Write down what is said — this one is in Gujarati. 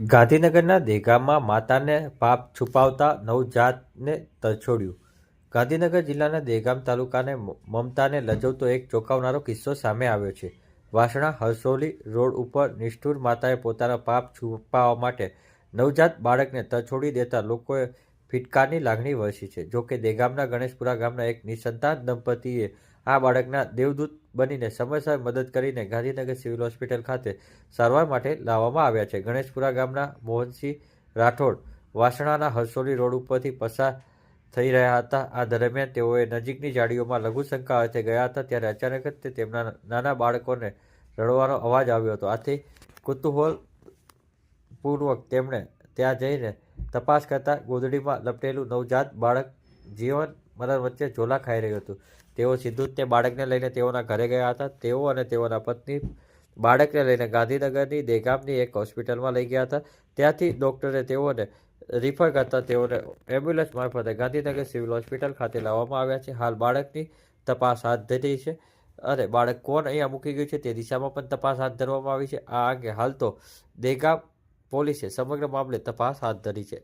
ગાંધીનગરના દેગામાં માતાને પાપ છુપાવતા નવજાતને તરછોડ્યું. ગાંધીનગર જિલ્લાના દેગામ તાલુકાને મમતાને લજવતો એક ચોંકાવનારો કિસ્સો સામે આવ્યો છે. વાસણા હરસોલી રોડ ઉપર નિષ્ઠુર માતાએ પોતાના પાપ છુપાવવા માટે નવજાત બાળકને તરછોડી દેતા લોકોએ ફિટકારની લાગણી વરસી છે. જોકે દેગામના ગણેશપુરા ગામના એક નિસંતાન દંપતીએ આ બાળકના દેવદૂત બનીને સમયસર મદદ કરીને ગાંધીનગર સિવિલ હોસ્પિટલ ખાતે સારવાર માટે લાવવામાં આવ્યા છે. ગણેશપુરા ગામના મોહનસિંહ રાઠોડ વાસણાના હરસોલી રોડ ઉપરથી પસાર થઈ રહ્યા હતા. આ દરમિયાન તેઓએ નજીકની જાડીઓમાં લઘુશંકા અર્થે ગયા હતા, ત્યારે અચાનક જ તે તેમના નાના બાળકોને રડવાનો અવાજ આવ્યો હતો. આથી કુતૂહલપૂર્વક તેમણે ત્યાં જઈને તપાસ કરતા ગોદડીમાં લપટેલું નવજાત બાળક જીવન મરણ વચ્ચે ઝોલા ખાઈ રહ્યું હતું. તેઓ સીધું જ તે બાળકને લઈને તેઓના ઘરે ગયા હતા. તેઓ અને તેઓના પત્ની બાળકને લઈને ગાંધીનગરની દેગામની એક હોસ્પિટલમાં લઈ ગયા હતા. ત્યાંથી ડૉક્ટરે તેઓને રિફર કરતા તેઓને એમ્બ્યુલન્સ મારફતે ગાંધીનગર સિવિલ હોસ્પિટલ ખાતે લાવવામાં આવ્યા છે. હાલ બાળકની તપાસ હાથ ધરી છે અને બાળક કોણ અહીંયા મૂકી ગયું છે તે દિશામાં પણ તપાસ હાથ ધરવામાં આવી છે. આ અંગે હાલ તો દેગામ પોલીસે સમગ્ર મામલે તપાસ હાથ ધરી છે.